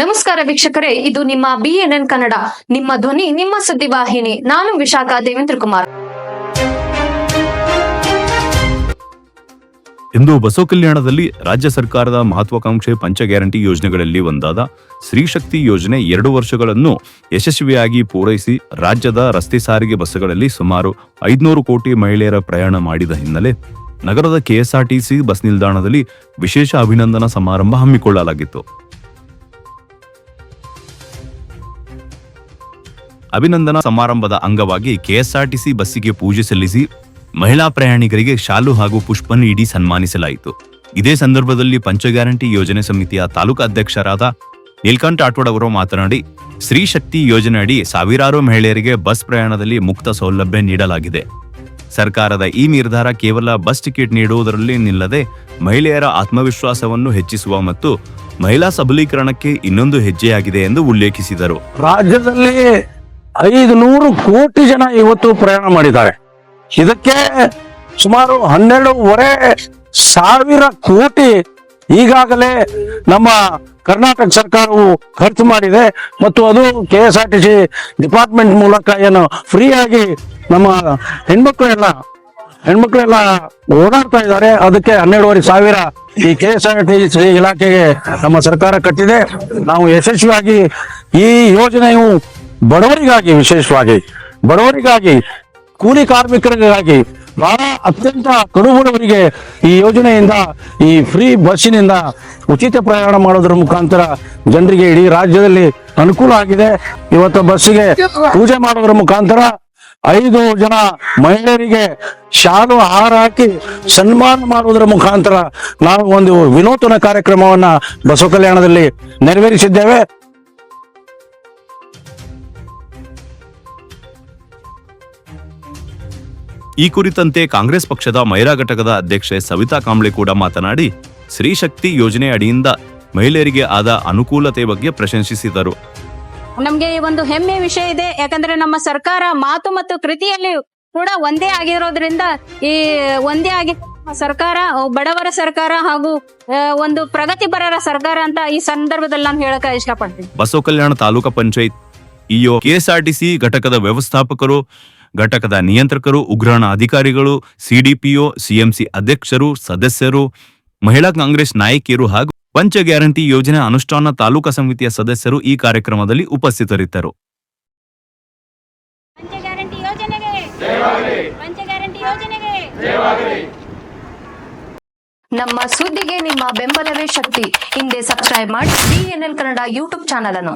ನಮಸ್ಕಾರ ವೀಕ್ಷಕರೇ, ಇದು ನಿಮ್ಮ ಬಿಎನ್ಎನ್ ಕನ್ನಡ, ನಿಮ್ಮ ಧ್ವನಿ, ನಿಮ್ಮ ಸುದ್ದಿವಾಹಿನಿ ನಾನು ವಿಶಾಖ ದೇವೇಂದ್ರ ಕುಮಾರ್. ಇಂದು ಬಸವ ಕಲ್ಯಾಣದಲ್ಲಿ ರಾಜ್ಯ ಸರ್ಕಾರದ ಮಹತ್ವಾಕಾಂಕ್ಷೆ ಪಂಚ ಗ್ಯಾರಂಟಿ ಯೋಜನೆಗಳಲ್ಲಿ ಒಂದಾದ ಸ್ತ್ರೀಶಕ್ತಿ ಯೋಜನೆ ಎರಡು ವರ್ಷಗಳನ್ನು ಯಶಸ್ವಿಯಾಗಿ ಪೂರೈಸಿ ರಾಜ್ಯದ ರಸ್ತೆ ಸಾರಿಗೆ ಬಸ್ಸುಗಳಲ್ಲಿ ಸುಮಾರು ಐದುನೂರು ಕೋಟಿ ಮಹಿಳೆಯರ ಪ್ರಯಾಣ ಮಾಡಿದ ಹಿನ್ನೆಲೆ ನಗರದ ಕೆಎಸ್ಆರ್ಟಿಸಿ ಬಸ್ ನಿಲ್ದಾಣದಲ್ಲಿ ವಿಶೇಷ ಅಭಿನಂದನಾ ಸಮಾರಂಭ ಹಮ್ಮಿಕೊಳ್ಳಲಾಗಿತ್ತು. ಅಭಿನಂದನಾ ಸಮಾರಂಭದ ಅಂಗವಾಗಿ ಕೆಎಸ್ಆರ್ಟಿಸಿ ಬಸ್ಸಿಗೆ ಪೂಜೆ ಸಲ್ಲಿಸಿ ಮಹಿಳಾ ಪ್ರಯಾಣಿಕರಿಗೆ ಶಾಲು ಹಾಗೂ ಪುಷ್ಪ ನೀಡಿ ಸನ್ಮಾನಿಸಲಾಯಿತು. ಇದೇ ಸಂದರ್ಭದಲ್ಲಿ ಪಂಚ ಗ್ಯಾರಂಟಿ ಯೋಜನೆ ಸಮಿತಿಯ ತಾಲೂಕು ಅಧ್ಯಕ್ಷರಾದ ನೀಲ್ಕಂಠ ಆಟೋಡ್ ಅವರು ಮಾತನಾಡಿ, ಸ್ತ್ರೀ ಶಕ್ತಿ ಯೋಜನೆ ಅಡಿ ಸಾವಿರಾರು ಮಹಿಳೆಯರಿಗೆ ಬಸ್ ಪ್ರಯಾಣದಲ್ಲಿ ಮುಕ್ತ ಸೌಲಭ್ಯ ನೀಡಲಾಗಿದೆ. ಸರ್ಕಾರದ ಈ ನಿರ್ಧಾರ ಕೇವಲ ಬಸ್ ಟಿಕೆಟ್ ನೀಡುವುದರಲ್ಲಿ ನಿಲ್ಲದೆ ಮಹಿಳೆಯರ ಆತ್ಮವಿಶ್ವಾಸವನ್ನು ಹೆಚ್ಚಿಸುವ ಮತ್ತು ಮಹಿಳಾ ಸಬಲೀಕರಣಕ್ಕೆ ಇನ್ನೊಂದು ಹೆಜ್ಜೆಯಾಗಿದೆ ಎಂದು ಉಲ್ಲೇಖಿಸಿದರು. ರಾಜ್ಯದಲ್ಲಿ ಐದು ನೂರು ಕೋಟಿ ಜನ ಇವತ್ತು ಪ್ರಯಾಣ ಮಾಡಿದ್ದಾರೆ. ಇದಕ್ಕೆ ಸುಮಾರು ಹನ್ನೆರಡೂವರೆ ಸಾವಿರ ಕೋಟಿ ಈಗಾಗಲೇ ನಮ್ಮ ಕರ್ನಾಟಕ ಸರ್ಕಾರವು ಖರ್ಚು ಮಾಡಿದೆ ಮತ್ತು ಅದು K S R T C department ಮೂಲಕ ಏನು ಫ್ರೀಯಾಗಿ ನಮ್ಮ ಹೆಣ್ಮಕ್ಳೆಲ್ಲ ಹೆಣ್ಮಕ್ಳೆಲ್ಲ ಓಡಾಡ್ತಾ ಇದ್ದಾರೆ. ಅದಕ್ಕೆ ಹನ್ನೆರಡುವರೆ ಸಾವಿರ ಈ K S R T C ಇಲಾಖೆಗೆ ನಮ್ಮ ಸರ್ಕಾರ ಕಟ್ಟಿದೆ. ನಾವು ಯಶಸ್ವಿಯಾಗಿ ಈ ಯೋಜನೆಯು ಬಡವರಿಗಾಗಿ, ವಿಶೇಷವಾಗಿ ಬಡವರಿಗಾಗಿ, ಕೂಲಿ ಕಾರ್ಮಿಕರಿಗಾಗಿ ಬಹಳ ಅತ್ಯಂತ ಕಡುಬಡವರಿಗೆ ಈ ಯೋಜನೆಯಿಂದ, ಈ ಫ್ರೀ ಬಸ್ಸಿನಿಂದ ಉಚಿತ ಪ್ರಯಾಣ ಮಾಡೋದ್ರ ಮುಖಾಂತರ ಜನರಿಗೆ ಇಡೀ ರಾಜ್ಯದಲ್ಲಿ ಅನುಕೂಲ ಆಗಿದೆ. ಇವತ್ತು ಬಸ್ಸಿಗೆ ಪೂಜೆ ಮಾಡೋದ್ರ ಮುಖಾಂತರ ಐದು ಜನ ಮಹಿಳೆಯರಿಗೆ ಶಾಲು, ಹಾರ ಹಾಕಿ ಸನ್ಮಾನ ಮಾಡುವುದರ ಮುಖಾಂತರ ನಾವು ಒಂದು ವಿನೂತನ ಕಾರ್ಯಕ್ರಮವನ್ನ ಬಸವ ಕಲ್ಯಾಣದಲ್ಲಿ ನೆರವೇರಿಸಿದ್ದೇವೆ. ಈ ಕುರಿತಂತೆ ಕಾಂಗ್ರೆಸ್ ಪಕ್ಷದ ಮಹಿಳಾ ಘಟಕದ ಅಧ್ಯಕ್ಷೆ ಸವಿತಾ ಕಾಂಬ್ಳೆ ಕೂಡ ಮಾತನಾಡಿ ಸ್ತ್ರೀಶಕ್ತಿ ಯೋಜನೆ ಅಡಿಯಿಂದ ಮಹಿಳೆಯರಿಗೆ ಆದ ಅನುಕೂಲತೆ ಬಗ್ಗೆ ಪ್ರಶಂಸಿಸಿದರು. ನಮ್ಗೆ ಒಂದು ಹೆಮ್ಮೆ ವಿಷಯ ಇದೆ ಯಾಕಂದ್ರೆ ನಮ್ಮ ಸರ್ಕಾರ ಮಾತು ಮತ್ತು ಕೃತಿಯಲ್ಲಿ ಕೂಡ ಒಂದೇ ಆಗಿರೋದ್ರಿಂದ ಈ ಒಂದೇ ಆಗಿ ಸರ್ಕಾರ ಬಡವರ ಸರ್ಕಾರ ಹಾಗೂ ಒಂದು ಪ್ರಗತಿಪರರ ಸರ್ಕಾರ ಅಂತ ಈ ಸಂದರ್ಭದಲ್ಲಿ ನಾನು ಹೇಳಕ ಇಷ್ಟಪಡ್ತೀನಿ. ಬಸವ ಕಲ್ಯಾಣ ತಾಲೂಕಾ ಪಂಚಾಯತ್ ಇಒ ಕೆಎಸ್ಆರ್ಟಿಸಿ ಘಟಕದ ವ್ಯವಸ್ಥಾಪಕರು ಘಟಕದ ನಿಯಂತ್ರಕರು ಉಗ್ರಾಣ ಅಧಿಕಾರಿಗಳು ಸಿಡಿಪಿಒ ಸಿಎಂಸಿ ಅಧ್ಯಕ್ಷರು ಸದಸ್ಯರು ಮಹಿಳಾ ಕಾಂಗ್ರೆಸ್ ನಾಯಕಿಯರು ಹಾಗೂ ಪಂಚ ಗ್ಯಾರಂಟಿ ಯೋಜನೆ ಅನುಷ್ಠಾನ ತಾಲೂಕಾ ಸಮಿತಿಯ ಸದಸ್ಯರು ಈ ಕಾರ್ಯಕ್ರಮದಲ್ಲಿ ಉಪಸ್ಥಿತರಿದ್ದರು. ಪಂಚ ಗ್ಯಾರಂಟಿ ಯೋಜನೆಗೆ! ಪಂಚ ಗ್ಯಾರಂಟಿ ಯೋಜನೆಗೆ! ನಮ್ಮ ಸುದ್ದಿಗೆ ನಿಮ್ಮ ಬೆಂಬಲವೇ ಶಕ್ತಿ. ಹಿಂದೆ ಸಬ್ಸ್ಕ್ರೈಬ್ ಮಾಡಿ ಡಿಎನ್ಎಲ್ ಕನ್ನಡ ಯೂಟ್ಯೂಬ್ ಚಾನಲ್ ಅನ್ನು